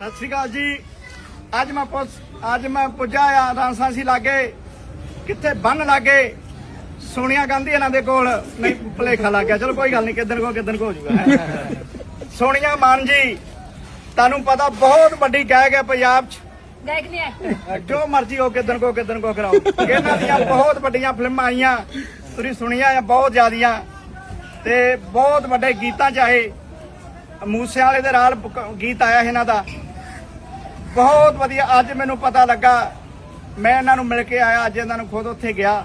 ਸਤਿ ਸ਼੍ਰੀ ਅਕਾਲ ਜੀ। ਅੱਜ ਮੈਂ ਪੁੱਛ ਅੱਜ ਮੈਂ ਪੁੱਜਾ ਆ ਰਾਂਸਾਸੀ ਲਾਗੇ। ਕਿੱਥੇ ਬੰਨ ਲਾਗੇ? ਸੋਨੀਆ ਗਾਂਧੀ ਇਹਨਾਂ ਦੇ ਕੋਲ। ਨਹੀਂ ਭੁਲੇਖਾ ਲੱਗ ਗਿਆ। ਚਲੋ ਕੋਈ ਗੱਲ ਨਹੀਂ ਕਿਦਨ ਕੋ ਕਿਦਨ ਕੋ ਹੋ ਜਾਊਗਾ ਸੋਨੀਆ ਮਾਨ ਜੀ ਤੁਹਾਨੂੰ ਪਤਾ ਬਹੁਤ ਵੱਡੀ ਗਾਇਕ ਹੈ ਪੰਜਾਬ 'ਚ। ਗਾਇਕ ਨਹੀਂ ਐਕਟਰ ਜੋ ਮਰਜ਼ੀ ਹੋ ਕਿਦਨ ਕੋ ਕਿਦਨ ਕੋ ਕਰਾਓ। ਇਹਨਾਂ ਦੀਆਂ ਬਹੁਤ ਵੱਡੀਆਂ ਫਿਲਮਾਂ ਆਈਆਂ। ਤੁਸੀਂ ਸੁਣੀਆਂ ਆ ਬਹੁਤ ਜ਼ਿਆਦੀਆਂ। ਤੇ ਬਹੁਤ ਵੱਡੇ ਗੀਤਾਂ ਚਾਹੇ ਮੂਸੇ ਵਾਲੇ ਦੇ ਨਾਲ ਗੀਤ ਆਇਆ ਇਹਨਾਂ ਦਾ। ਬਹੁਤ ਵਧੀਆ। ਅੱਜ ਮੈਨੂੰ ਪਤਾ ਲੱਗਾ, ਮੈਂ ਇਹਨਾਂ ਨੂੰ ਮਿਲ ਕੇ ਆਇਆ, ਅੱਜ ਇਹਨਾਂ ਨੂੰ ਖੁਦ ਉੱਥੇ ਗਿਆ।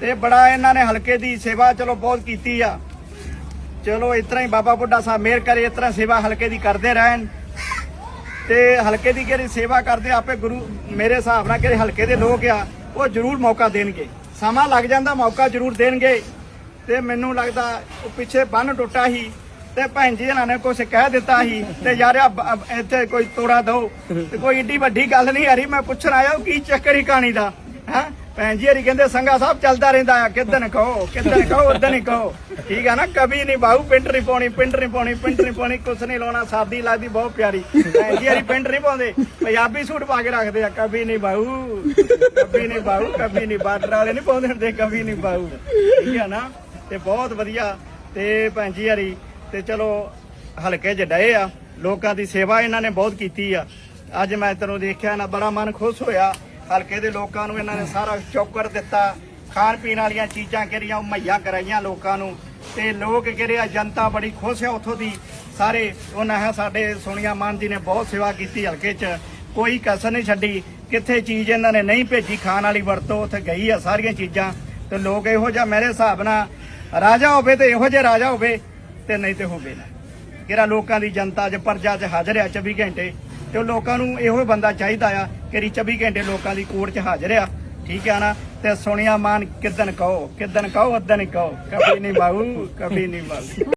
ਤੇ ਬੜਾ ਇਹਨਾਂ ਨੇ ਹਲਕੇ ਦੀ ਸੇਵਾ ਚਲੋ ਬਹੁਤ ਕੀਤੀ ਆ। ਚਲੋ ਇਸ ਤਰ੍ਹਾਂ ਹੀ ਬਾਬਾ ਬੁੱਢਾ ਸਾਹਿਬ ਮੇਰ ਕਰੇ, ਇਸ ਤਰ੍ਹਾਂ ਸੇਵਾ ਹਲਕੇ ਦੀ ਕਰਦੇ ਰਹਿਣ। ਤੇ ਹਲਕੇ ਦੀ ਕਿਹੜੀ ਸੇਵਾ ਕਰਦੇ ਆਪੇ ਗੁਰੂ ਮੇਰੇ ਹਿਸਾਬ ਨਾਲ ਕਿਹੜੇ ਹਲਕੇ ਦੇ ਲੋਕ ਆ, ਉਹ ਜ਼ਰੂਰ ਮੌਕਾ ਦੇਣਗੇ। ਸਮਾਂ ਲੱਗ ਜਾਂਦਾ, ਮੌਕਾ ਜ਼ਰੂਰ ਦੇਣਗੇ। ਤੇ ਮੈਨੂੰ ਲੱਗਦਾ, ਉਹ ਪਿੱਛੇ ਬੰਨ ਟੁੱਟਾ ਹੀ ਤੇ ਭੈਣ ਜੀ ਇਹਨਾਂ ਨੇ ਕੁਝ ਕਹਿ ਦਿੱਤਾ ਸੀ ਤੇ ਯਾਰ ਆ ਇੱਥੇ ਕੋਈ ਤੋੜਾ ਦਿਓ ਤੇ ਕੋਈ ਏਡੀ ਵੱਡੀ ਗੱਲ ਨਹੀਂ ਹਰੀ, ਮੈਂ ਪੁੱਛਣ ਆਇਆ ਉਹ ਕੀ ਚੱਕਰ ਹੀ ਕਹਾਣੀ ਦਾ? ਹੈ? ਭੈਣ ਜੀ ਹਰੀ ਕਹਿੰਦੇ ਸੰਗਾ ਸਾਹਿਬ ਚੱਲਦਾ ਰਹਿੰਦਾ ਆ ਕਿਦਨ ਕਹੋ ਕਿਦਨ ਕਹੋ ਉਦਨ ਹੀ ਕਹੋ। ਠੀਕ ਆ ਨਾ ਕਬੀ ਨਹੀਂ ਬਾਹੂ ਪਿੰਡ ਨਹੀਂ ਪਾਉਣੀ, ਪਿੰਡ ਨਹੀਂ ਪਾਉਣੀ, ਪਿੰਡ ਨਹੀਂ ਪਾਉਣੀ, ਕੁਛ ਨਹੀਂ ਲਾਉਣਾ, ਸਾਦੀ ਲੱਗਦੀ ਬਹੁਤ ਪਿਆਰੀ। ਭੈਣ ਜੀ ਹਰੀ ਪਿੰਡ ਨਹੀਂ ਪਾਉਂਦੇ, ਪੰਜਾਬੀ ਸੂਟ ਪਾ ਕੇ ਰੱਖਦੇ ਆ ਕਬੀ ਨਹੀਂ ਬਾਹੂ ਕਬੀ ਨਹੀਂ ਬਾਹੂ ਕਬੀ ਨਹੀਂ ਬਾਰਡਰ ਵਾਲੇ ਨਹੀਂ ਪਾਉਂਦੇ ਹੁੰਦੇ ਕਭੀ ਨਹੀਂ ਬਾਹੂ ਠੀਕ ਆ ਨਾ, ਤੇ ਬਹੁਤ ਵਧੀਆ। ਤੇ ਭੈਣ ਜੀ ਹਰੀ ਤੇ ਚਲੋ ਹਲਕੇ ਚ ਡਏ ਆ। ਲੋਕਾਂ ਦੀ ਸੇਵਾ ਇਹਨਾਂ ਨੇ ਬਹੁਤ ਕੀਤੀ ਆ। ਅੱਜ ਮੈਂ ਤੈਨੂੰ ਦੇਖਿਆ ਨਾ, ਬੜਾ ਮਨ ਖੁਸ਼ ਹੋਇਆ। ਹਲਕੇ ਦੇ ਲੋਕਾਂ ਨੂੰ ਇਹਨਾਂ ਨੇ ਸਾਰਾ ਚੌਕਰ ਦਿੱਤਾ। ਖਾਣ ਪੀਣ ਵਾਲੀਆਂ ਚੀਜ਼ਾਂ ਕਿਹੜੀਆਂ ਉਹ ਮੁਹੱਈਆ ਕਰਾਈਆਂ ਲੋਕਾਂ ਨੂੰ। ਤੇ ਲੋਕ ਕਿਹੜੇ ਆ, ਜਨਤਾ ਬੜੀ ਖੁਸ਼ ਆ ਉੱਥੋਂ ਦੀ। ਸਾਰੇ ਉਹਨਾਂ ਹੈ, ਸਾਡੇ ਸੋਨੀਆ ਮਾਨ ਜੀ ਨੇ ਬਹੁਤ ਸੇਵਾ ਕੀਤੀ ਹਲਕੇ 'ਚ। ਕੋਈ ਕਸਰ ਨਹੀਂ ਛੱਡੀ। ਕਿੱਥੇ ਚੀਜ਼ ਇਹਨਾਂ ਨੇ ਨਹੀਂ ਭੇਜੀ, ਖਾਣ ਵਾਲੀ ਵਰਤੋਂ ਉੱਥੇ ਗਈ ਆ ਸਾਰੀਆਂ ਚੀਜ਼ਾਂ। ਤੇ ਲੋਕ ਇਹੋ ਜਿਹਾ ਮੇਰੇ ਹਿਸਾਬ ਨਾਲ ਰਾਜਾ ਹੋਵੇ ਤੇ ਇਹੋ ਜਿਹਾ ਰਾਜਾ ਹੋਵੇ। ਤੇ ਨਹੀਂ ਤੇ ਹੋਵੇ ਨਾ। ਕਿਹੜਾ ਲੋਕਾਂ ਦੀ ਜਨਤਾ 'ਚ ਪਰਜਾ 'ਚ ਹਾਜ਼ਰ ਆ 24 ਘੰਟੇ, ਤੇ ਉਹ ਲੋਕਾਂ ਨੂੰ ਇਹੋ ਬੰਦਾ ਚਾਹੀਦਾ ਆ ਕਿ 24 ਘੰਟੇ ਲੋਕਾਂ ਦੀ ਕੋਰਟ 'ਚ ਹਾਜ਼ਰ ਆ। ਠੀਕ ਆ ਨਾ? ਤੇ ਸੁਣਿਆ ਮਾਨ, ਕਿਦਨ ਕਹੋ ਕਿਦਨ ਕਹੋ ਉਦਨ ਕਹੋ। ਕभी ਨਹੀਂ ਬਾਹੂ ਕभी ਨਹੀਂ ਬਾਹੂ।